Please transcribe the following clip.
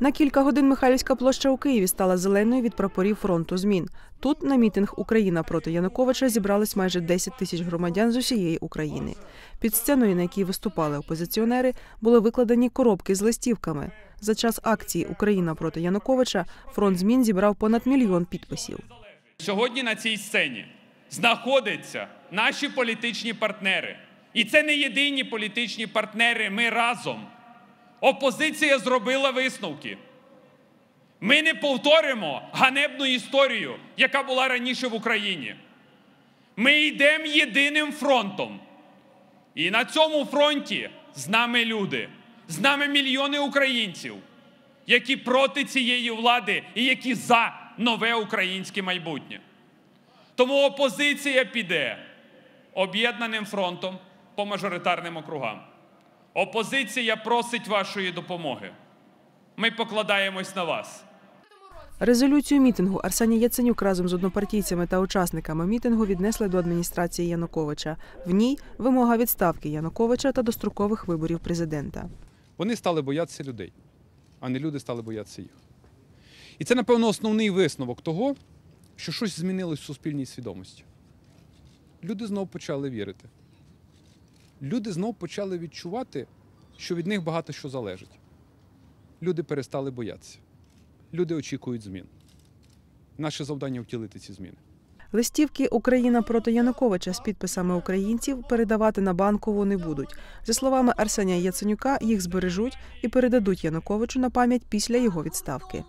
На кілька годин Михайлівська площа у Києві стала зеленою від прапорів фронту змін. Тут на мітинг Україна проти Януковича зібрались майже 10 тисяч громадян з усієї України. Під сценою, на якій виступали опозиціонери, були викладені коробки з листівками. За час акції Україна проти Януковича фронт змін зібрав понад мільйон підписів. Сьогодні на цій сцені знаходяться наші політичні партнери. І це не єдині політичні партнери. Ми разом. Опозиція зробила висновки. Ми не повторимо ганебну історію, яка була раніше в Україні. Ми йдемо єдиним фронтом. І на цьому фронті з нами люди, з нами мільйони українців, які проти цієї влади і які за нове українське майбутнє. Тому опозиція піде об'єднаним фронтом по мажоритарним округам. Опозиція просить вашої допомоги. Ми покладаємось на вас. Резолюцію мітингу Арсеній Яценюк разом з однопартійцями та учасниками мітингу віднесли до адміністрації Януковича. В ній вимога відставки Януковича та дострокових виборів президента. Вони стали боятися людей, а не люди стали боятися їх. І це, напевно, основний висновок того, що щось змінилось в суспільній свідомості. Люди знов почали вірити. Люди знов почали відчувати, що від них багато що залежить. Люди перестали боятися. Люди очікують змін. Наше завдання втілити ці зміни. Листівки Україна проти Януковича з підписами українців передавати на банкову не будуть. За словами Арсенія Яценюка, їх збережуть і передадуть Януковичу на пам'ять після його відставки.